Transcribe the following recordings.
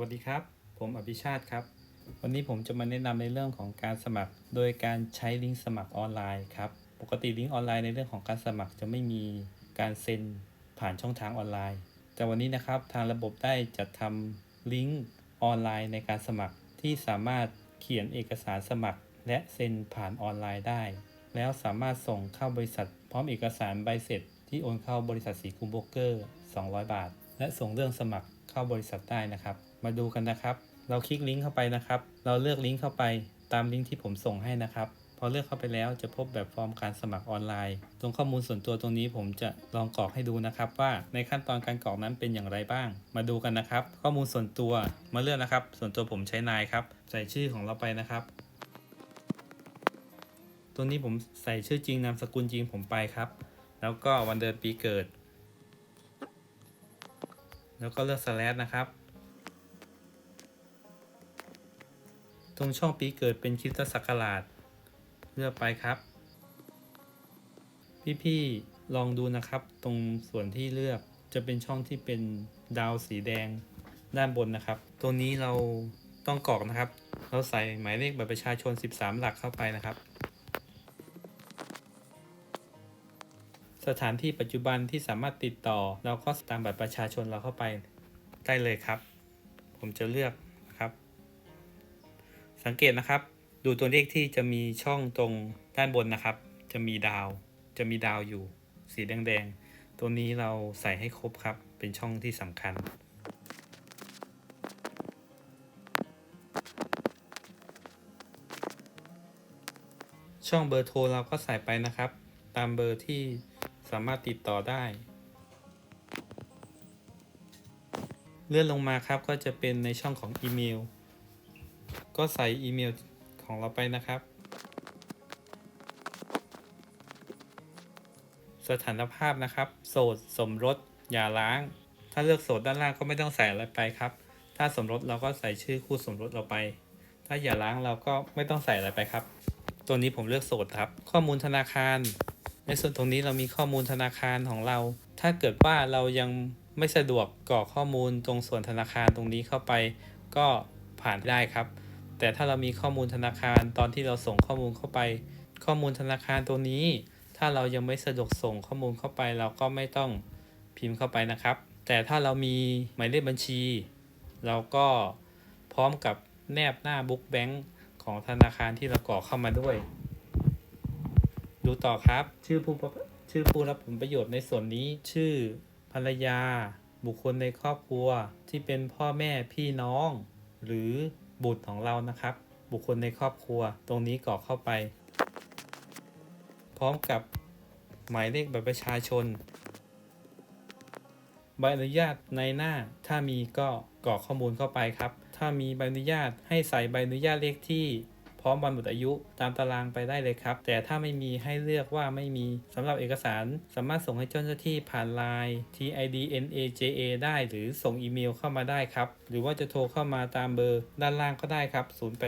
วัสดีครับ ผมอภิชาติครับ วันนี้ผมจะมาแนะนำในเรื่องของการสมัคร โดยการใช้ลิงก์สมัครออนไลน์ครับ ปกติลิงก์ออนไลน์ในเรื่องของการสมัครจะไม่มีการเซ็นผ่านช่องทางออนไลน์ แต่วันนี้นะครับทางระบบได้จัดทำลิงก์ออนไลน์ในการสมัครที่สามารถเขียนเอกสารสมัคร และเซ็นผ่านออนไลน์ได้ แล้วสามารถส่งเข้าบริษัท พร้อมเอกสารใบเสร็จ ที่โอนเข้าบริษัทสีคุมโบรกเกอร์ 200 บาท และส่งเรื่องสมัครเข้าบริษัทได้นะครับ มาดูกันนะครับ เราคลิกลิงก์เข้าไปนะครับ เราเลือกลิงก์เข้าไปตามลิงก์ที่ผมส่งให้นะครับพอเลือกเข้าไปแล้วจะพบแบบฟอร์มการสมัครออนไลน์ ตรงข้อมูลส่วนตัวตรงนี้ผมจะลองกรอกให้ดูนะครับ ว่าในขั้นตอนการกรอกนั้นเป็นอย่างไรบ้าง มาดูกันนะครับ ข้อมูลส่วนตัวมาเลือกนะครับ ส่วนตัวผมใช้นายครับ ใส่ชื่อของเราไปนะครับ ตัวนี้ผมใส่ชื่อจริงนามสกุลจริงผมไปครับ แล้วก็วันเดือนปีเกิด แล้วก็เลือก slash นะครับ ตรงช่องปีเกิดเป็นคริสตศักราช เลือกไปครับ พี่ๆลองดูนะครับ ตรงส่วนที่เลือกจะเป็นช่องที่เป็นดาวสีแดงด้านบนนะครับ ตัวนี้เราต้องกรอกนะครับ เราใส่หมายเลขบัตรประชาชน 13 หลักเข้าไปนะครับ สถานที่ปัจจุบันที่สามารถติดต่อ เราก็ตามบัตรประชาชนเราเข้าไปได้เลยครับ ผมจะเลือกนะครับ สังเกตนะครับ ดูตัวเลขที่จะมีช่องตรงด้านบนนะครับ จะมีดาว จะมีดาวอยู่ สีแดงๆ ตัวนี้เราใส่ให้ครบครับ เป็นช่องที่สำคัญช่องเบอร์โทรเราก็ใส่ไปนะครับ ตามเบอร์ที่ สามารถติดต่อได้ เลื่อนลงมาครับก็จะเป็นในช่องของอีเมล ก็ใส่อีเมลของเราไปนะครับ สถานภาพนะครับ โสดสมรสอย่าล้าง ถ้าเลือกโสดด้านล่างก็ไม่ต้องใส่อะไรไปครับ ถ้าสมรสเราก็ใส่ชื่อคู่สมรสเราไป ถ้าอย่าล้างเราก็ไม่ต้องใส่อะไรไปครับ ตัวนี้ผมเลือกโสดครับ ข้อมูลธนาคาร ในส่วนตรงนี้เรามีข้อมูลธนาคารของเรา ถ้าเกิดว่าเรายังไม่สะดวกกรอกข้อมูลตรงส่วนธนาคารตรงนี้เข้าไป ก็ผ่านได้ครับ แต่ถ้าเรามีข้อมูลธนาคารตอนที่เราส่งข้อมูลเข้าไป ข้อมูลธนาคารตัวนี้ ถ้าเรายังไม่สะดวกส่งข้อมูลเข้าไป เราก็ไม่ต้องพิมพ์เข้าไปนะครับ แต่ถ้าเรามีหมายเลขบัญชี เราก็พร้อมกับแนบหน้าบุ๊กแบงค์ของธนาคารที่เรากรอกเข้ามาด้วย ดูต่อครับ ชื่อผู้ระชื่อผู้รับผลประโยชน์ในส่วนนี้ ชื่อ ภรรยา บุคคลในครอบครัว ที่เป็นพ่อแม่พี่น้อง หรือบุตรของเรานะครับ บุคคลในครอบครัว ตรงนี้กรอกเข้าไป พร้อมกับหมายเลขบัตรประชาชน ใบอนุญาตในหน้า ถ้ามีก็กรอกข้อมูลเข้าไปครับ ถ้ามีใบอนุญาตให้ใส่ใบอนุญาตเลขที่ ร้อมวันหมดอายุ ตามตารางไปได้เลยครับ แต่ถ้าไม่มีให้เลือกว่าไม่มีสำหรับเอกสารสามารถส่งให้เจ้าหน้าที่ผ่าน Line TID NAJA ได้หรือส่งอีเมลเข้ามาได้ครับ หรือว่าจะโทรเข้ามาตามเบอร์ด้านล่างก็ได้ครับ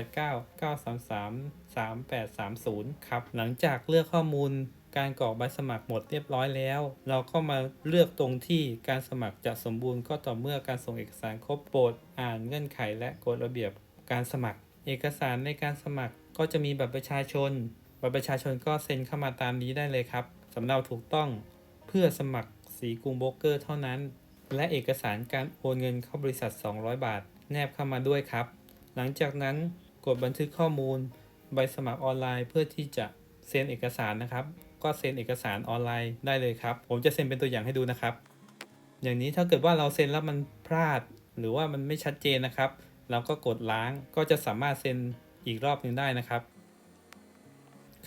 089 933 3830 ครับ หลังจากเลือกข้อมูลการกรอกใบสมัครหมดเรียบร้อยแล้ว เราก็มาเลือกตรงที่การสมัครจะสมบูรณ์ก็ต่อเมื่อการส่งเอกสารครบโปรดอ่านเงื่อนไขและกฎระเบียบการสมัคร เอกสารในการสมัครก็จะมีบัตรประชาชน บัตรประชาชนก็เซ็นเข้ามาตามนี้ได้เลยครับสำเนาถูกต้องเพื่อสมัครสีกรุงโบรกเกอร์เท่านั้น และเอกสารการโอนเงินเข้าบริษัท 200 บาท แนบเข้ามาด้วยครับ หลังจากนั้นกดบันทึกข้อมูล ใบสมัครออนไลน์เพื่อที่จะเซ็นเอกสารนะครับ ก็เซ็นเอกสารออนไลน์ได้เลยครับ ผมจะเซ็นเป็นตัวอย่างให้ดูนะครับ อย่างนี้ถ้าเกิดว่าเราเซ็นแล้วมันพลาด หรือว่ามันไม่ชัดเจนนะครับ เราก็กดล้างก็จะสามารถเซ็นอีกรอบหนึ่งได้นะครับ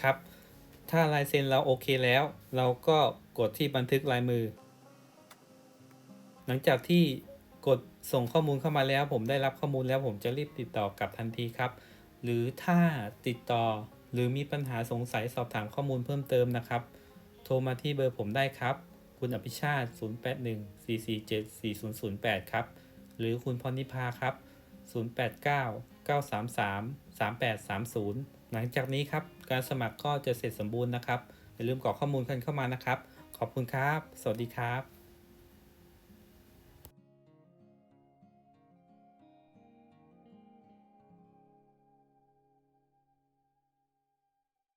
ครับ ถ้าลายเซ็นเราโอเคแล้ว เราก็กดที่บันทึกลายมือ หลังจากที่กดส่งข้อมูลเข้ามาแล้ว ผมได้รับข้อมูลแล้วผมจะรีบติดต่อกลับทันทีครับ หรือถ้าติดต่อหรือมีปัญหาสงสัยสอบถามข้อมูลเพิ่มเติมนะครับ โทรมาที่เบอร์ผมได้ครับ คุณอภิชาติ 0814474008 ครับ หรือคุณพรนิพาครับ 089 933 3830 หลังจากนี้ครับการสมัครก็จะเสร็จสมบูรณ์นะครับอย่าลืมกรอกข้อมูลกันเข้ามานะครับ ขอบคุณครับ สวัสดีครับ